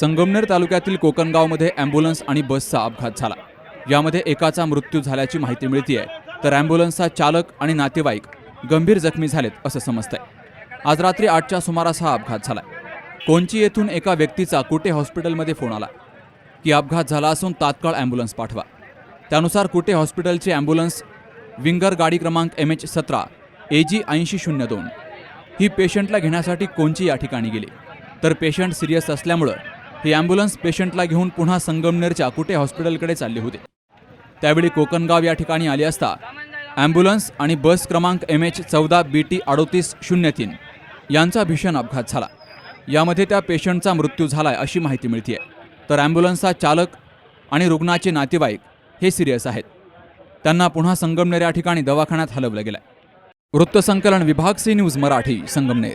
संगमनेर तालुक्यातील कोकणगावमध्ये अँब्युलन्स आणि बसचा अपघात झाला. यामध्ये एकाचा मृत्यू झाल्याची माहिती मिळतीये तर अँब्युलन्सचा चालक आणि नातेवाईक गंभीर जखमी झालेत असं समजतंय. आज रात्री आठच्या सुमारास हा अपघात झाला कोंची येथून एका व्यक्तीचा कुटे हॉस्पिटलमध्ये फोन आला. की अपघात झाला असून तात्काळ अँब्युलन्स पाठवा. त्यानुसार कुटे हॉस्पिटलची अँब्युलन्स विंगर गाडी क्रमांक एम एच सतरा ए जी ऐंशी शून्य दोन. ही पेशंटला घेण्यासाठी कोंची या ठिकाणी गेली. तर पेशंट सिरियस असल्यामुळं ही ॲम्ब्युलन्स पेशंटला घेऊन पुन्हा संगमनेरच्या कुटे हॉस्पिटलकडे चालले होते. त्यावेळी कोकणगाव या ठिकाणी आले असता ॲम्ब्युलन्स आणि बस क्रमांक एम एच चौदा बी टी अडोतीस शून्य तीन यांचा भीषण अपघात झाला. यामध्ये त्या पेशंटचा मृत्यू झाला आहे अशी माहिती मिळते आहे तर ॲम्ब्युलन्सचा चालक आणि रुग्णाचे नातेवाईक हे सिरियस आहेत. त्यांना पुन्हा संगमनेर या ठिकाणी दवाखान्यात हलवलं गेलं वृत्तसंकलन विभाग C news Marathi Sangamner.